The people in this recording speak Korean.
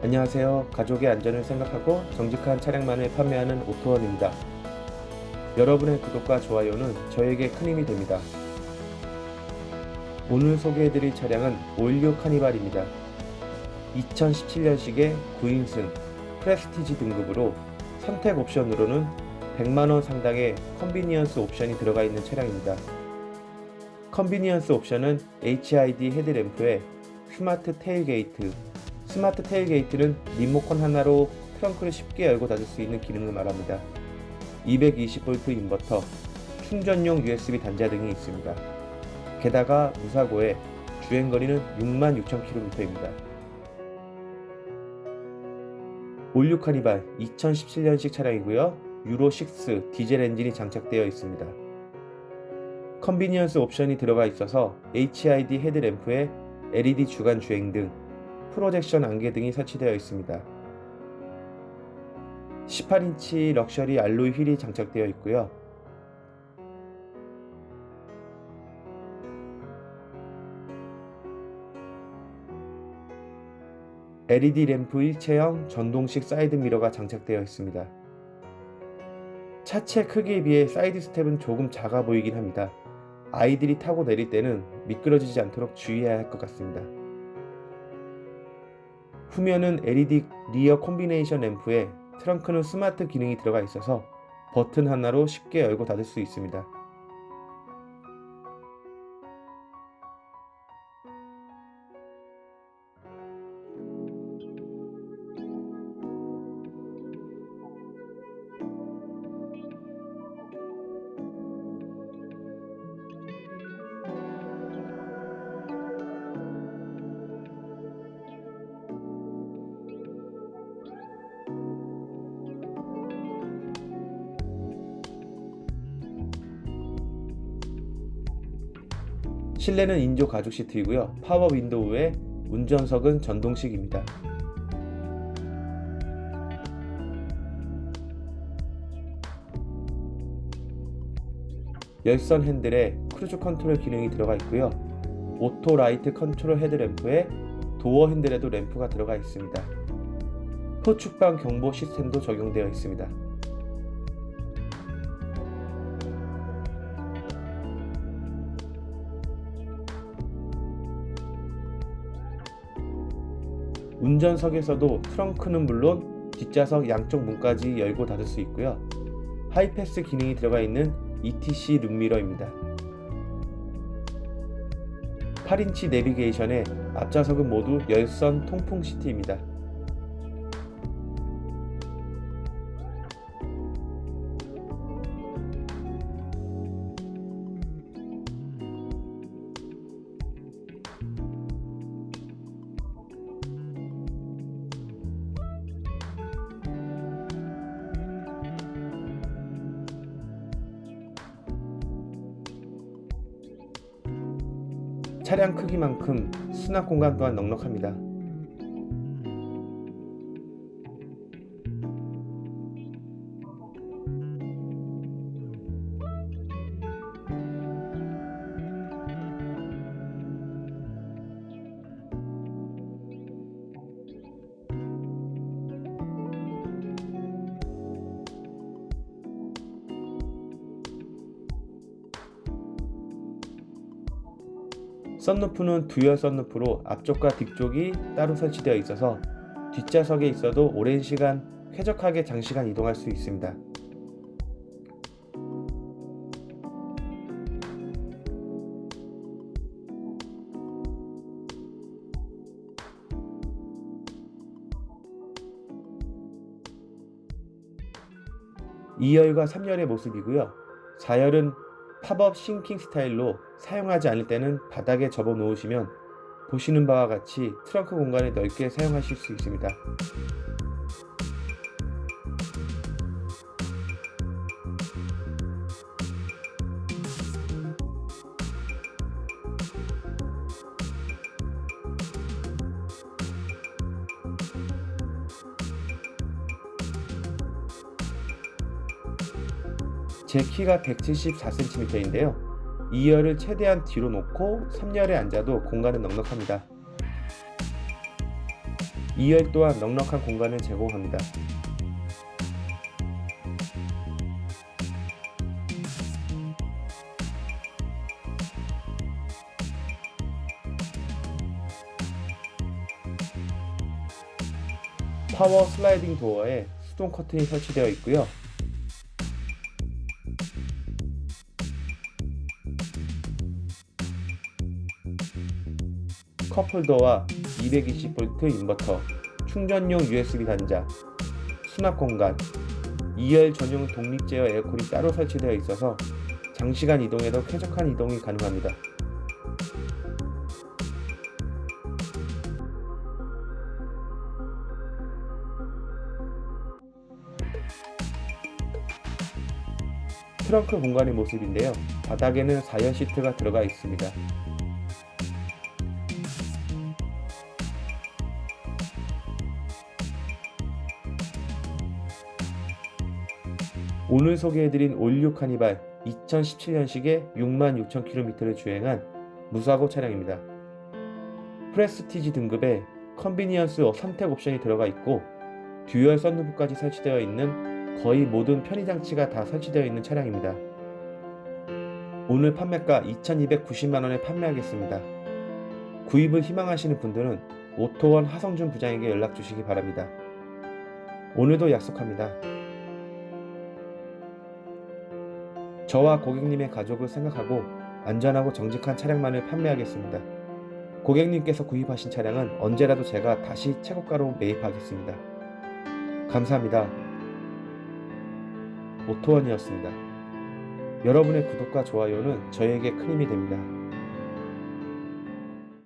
안녕하세요. 가족의 안전을 생각하고 정직한 차량만을 판매하는 오토원입니다. 여러분의 구독과 좋아요는 저에게 큰 힘이 됩니다. 오늘 소개해드릴 차량은 516 카니발입니다. 2017년식의 9인승 프레스티지 등급으로 선택 옵션으로는 100만원 상당의 컨비니언스 옵션이 들어가 있는 차량입니다. 컨비니언스 옵션은 HID 헤드램프에 스마트 테일게이트, 스마트 테일게이트는 리모컨 하나로 트렁크를 쉽게 열고 닫을 수 있는 기능을 말합니다. 220V 인버터, 충전용 USB 단자 등이 있습니다. 게다가 무사고에 주행거리는 66,000km입니다. 56 카니발 2017년식 차량이고요. 유로 6 디젤 엔진이 장착되어 있습니다. 컨비니언스 옵션이 들어가 있어서 HID 헤드램프에 LED 주간 주행 등 프로젝션 안개 등이 설치되어 있습니다. 18인치 럭셔리 알로이 휠이 장착되어 있고요. LED 램프 일체형 전동식 사이드 미러가 장착되어 있습니다. 차체 크기에 비해 사이드 스텝은 조금 작아 보이긴 합니다. 아이들이 타고 내릴 때는 미끄러지지 않도록 주의해야 할 것 같습니다. 후면은 LED 리어 콤비네이션 램프에 트렁크는 스마트 기능이 들어가 있어서 버튼 하나로 쉽게 열고 닫을 수 있습니다. 실내는 인조 가죽 시트이고요. 파워 윈도우에 운전석은 전동식입니다. 열선 핸들에 크루즈 컨트롤 기능이 들어가 있고요. 오토 라이트 컨트롤 헤드램프에 도어 핸들에도 램프가 들어가 있습니다. 후축방 경보 시스템도 적용되어 있습니다. 운전석에서도 트렁크는 물론 뒷좌석 양쪽 문까지 열고 닫을 수 있고요. 하이패스 기능이 들어가 있는 ETC 룸미러입니다. 8인치 내비게이션에 앞좌석은 모두 열선 통풍 시트입니다. 차량 크기만큼 수납 공간 또한 넉넉합니다. 썬루프는 듀얼 썬루프로 앞쪽과 뒤쪽이 따로 설치되어 있어서 뒷좌석에 있어도 오랜 시간 쾌적하게 장시간 이동할 수 있습니다. 이열과 3열의 모습이고요. 4열은 팝업 싱킹 스타일로 사용하지 않을 때는 바닥에 접어 놓으시면 보시는 바와 같이 트렁크 공간을 넓게 사용하실 수 있습니다. 제 키가 174cm인데요. 2열을 최대한 뒤로 놓고 3열에 앉아도 공간은 넉넉합니다. 2열 또한 넉넉한 공간을 제공합니다. 파워 슬라이딩 도어에 수동 커튼이 설치되어 있고요. 컵 홀더와 220V 인버터, 충전용 USB 단자, 수납 공간, 2열 전용 독립 제어 에어컨이 따로 설치되어 있어서 장시간 이동에도 쾌적한 이동이 가능합니다. 트렁크 공간의 모습인데요. 바닥에는 4열 시트가 들어가 있습니다. 오늘 소개해드린 올류 카니발 2017년식의 66,000km를 주행한 무사고 차량입니다. 프레스티지 등급의 컨비니언스 선택 옵션이 들어가 있고 듀얼 썬루프까지 설치되어 있는 거의 모든 편의 장치가 다 설치되어 있는 차량입니다. 오늘 판매가 2,290만원에 판매하겠습니다. 구입을 희망하시는 분들은 오토원 하성준 부장에게 연락 주시기 바랍니다. 오늘도 약속합니다. 저와 고객님의 가족을 생각하고 안전하고 정직한 차량만을 판매하겠습니다. 고객님께서 구입하신 차량은 언제라도 제가 다시 최고가로 매입하겠습니다. 감사합니다. 오토원이었습니다. 여러분의 구독과 좋아요는 저에게 큰 힘이 됩니다.